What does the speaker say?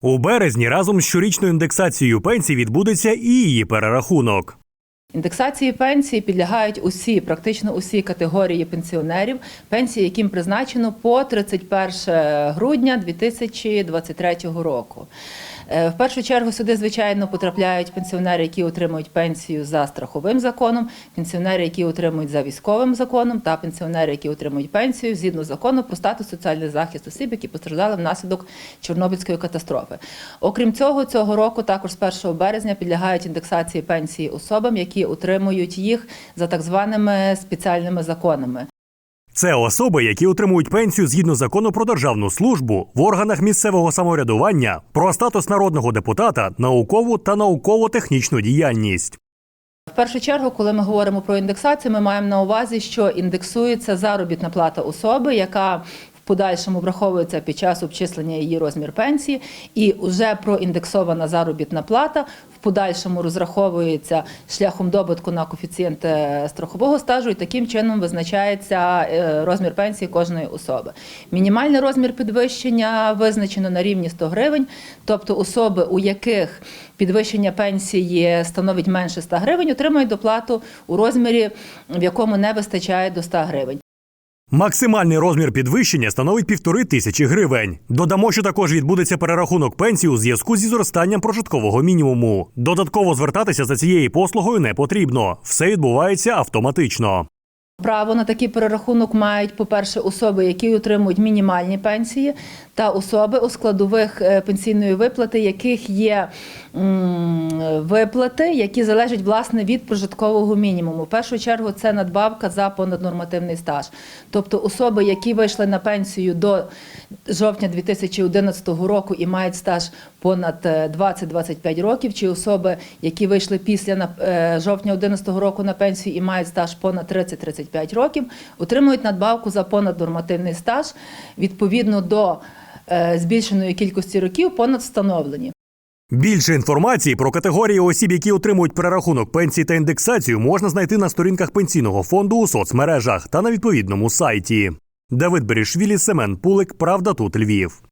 У березні разом з щорічною індексацією пенсій відбудеться і її перерахунок. Індексації пенсії підлягають усі, практично усі категорії пенсіонерів, пенсії, яким призначено по 31 грудня 2023 року. Е, В першу чергу сюди, звичайно, потрапляють пенсіонери, які отримують пенсію за страховим законом, пенсіонери, які отримують за військовим законом, та пенсіонери, які отримують пенсію згідно закону про статус соціальний захист осіб, які постраждали внаслідок Чорнобильської катастрофи. Окрім цього, цього року також з 1 березня підлягають індексації пенсії особам, які отримують їх за так званими спеціальними законами. Це особи, які отримують пенсію згідно закону про державну службу в органах місцевого самоврядування, про статус народного депутата, наукову та науково-технічну діяльність. В першу чергу, коли ми говоримо про індексацію, ми маємо на увазі, що індексується заробітна плата особи, яка подальшому враховується під час обчислення її розмір пенсії, і вже проіндексована заробітна плата в подальшому розраховується шляхом добутку на коефіцієнт е, страхового стажу, і таким чином визначається е, розмір пенсії кожної особи. Мінімальний розмір підвищення визначено на рівні 100 гривень, тобто особи, у яких підвищення пенсії становить менше 100 гривень, отримують доплату у розмірі, в якому не вистачає до 100 гривень. Максимальний розмір підвищення становить півтори тисячі гривень. Додамо, що також відбудеться перерахунок пенсії у зв'язку зі зростанням прожиткового мінімуму. Додатково звертатися за цією послугою не потрібно. Все відбувається автоматично. Право на такий перерахунок мають, по-перше, особи, які отримують мінімальні пенсії, та особи у складових е, пенсійної виплати, яких є виплати, які залежать власне від прожиткового мінімуму. В першу чергу це надбавка за понаднормативний стаж. Тобто особи, які вийшли на пенсію до жовтня 2011 року і мають стаж понад е, 20-25 років, чи особи, які вийшли після е, жовтня 2011 року на пенсію і мають стаж понад 30-35 років, отримують надбавку за понаднормативний стаж відповідно до е, збільшеної кількості років понад встановлені. Більше інформації про категорії осіб, які отримують перерахунок пенсії та індексацію, можна знайти на сторінках пенсійного фонду у соцмережах та на відповідному сайті. Давид Берішвілі, Семен Пулик, Правда тут Львів.